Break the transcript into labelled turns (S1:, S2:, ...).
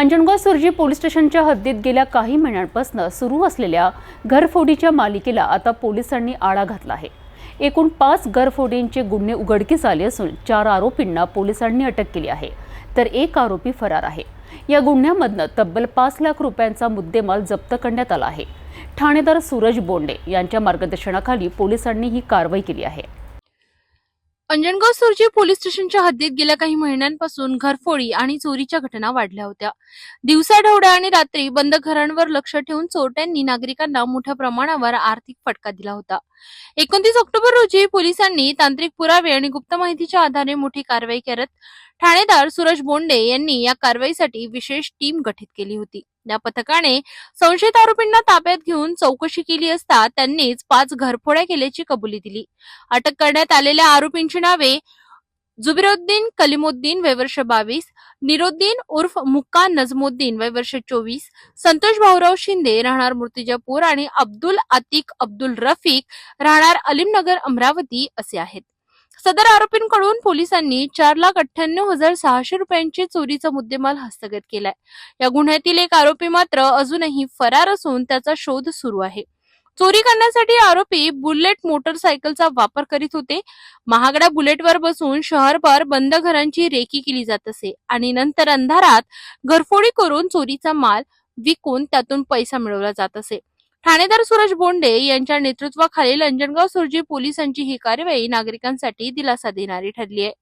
S1: अंजनगाव सुरजी police स्टेशनच्या हद्दीत गेल्या काही महिन्यांपासून सुरू असलेल्या घरफोडीच्या मालिकेला आता पोलिसांनी आळा घातला आहे. एकूण पाच घरफोडींचे गुन्हे उघडकीस आले असून चार आरोपींना पोलिसांनी अटक केली आहे. तर एक आरोपी फरार आहे. या गुन्ह्यामधनं तब्बल पाच लाख रुपयांचा मुद्देमाल जप्त करण्यात आला आहे. ठाणेदार सूरज बोंडे यांच्या मार्गदर्शनाखाली पोलिसांनी ही कारवाई केली आहे.
S2: अंजनगाव सुरजी पोलीस स्टेशनच्या हद्दीत गेल्या काही महिन्यांपासून घरफोडी आणि चोरीच्या घटना वाढल्या होत्या. दिवसाढवड्या आणि रात्री बंद घरांवर लक्ष ठेवून चोरट्यांनी नागरिकांना मोठ्या प्रमाणावर आर्थिक फटका दिला होता. एकोणतीस ऑक्टोबर रोजी पोलिसांनी तांत्रिक पुरावे आणि गुप्त माहितीच्या आधारे मोठी कारवाई करत ठाणेदार सूरज बोंडे यांनी या कारवाईसाठी विशेष टीम गठीत केली होती. या पथकाने संशयित आरोपींना ताब्यात घेऊन चौकशी केली असता त्यांनीच पाच घरफोड्या केल्याची कबुली दिली. अटक करण्यात आलेल्या आरोपींची नावे जुबिरुद्दीन कलिमुद्दीन वय वर्ष बावीस निरुद्दीन उर्फ मुक्का नजमुद्दीन वय वर्ष चोवीस संतोष भाऊराव शिंदे राहणार मूर्तिजापूर आणि अब्दुल आतिक अब्दुल रफिक राहणार अलीमनगर अमरावती असे आहेत. सदर आरोपींकडून पोलिसांनी चार लाख अठ्ठ्याण्णव हजार सहाशे रुपयांचे चोरीचा मुद्देमाल हस्तगत केलाय. या गुन्ह्यातील एक आरोपी मात्र अजूनही फरार असून त्याचा शोध सुरू आहे. चोरी करण्यासाठी आरोपी बुलेट मोटरसायकलचा वापर करीत होते. महागड्या बुलेटवर बसून शहरभर बंद घरांची रेकी केली जात असे आणि नंतर अंधारात घरफोडी करून चोरीचा माल विकून त्यातून पैसा मिळवला जात असे. ठाणेदार सूरज बोंडे यांच्या नेतृत्वाखालील अंजनगाव सुरजी पोलिसांची ही कारवाई नागरिकांसाठी दिलासा देणारी ठरली आहे.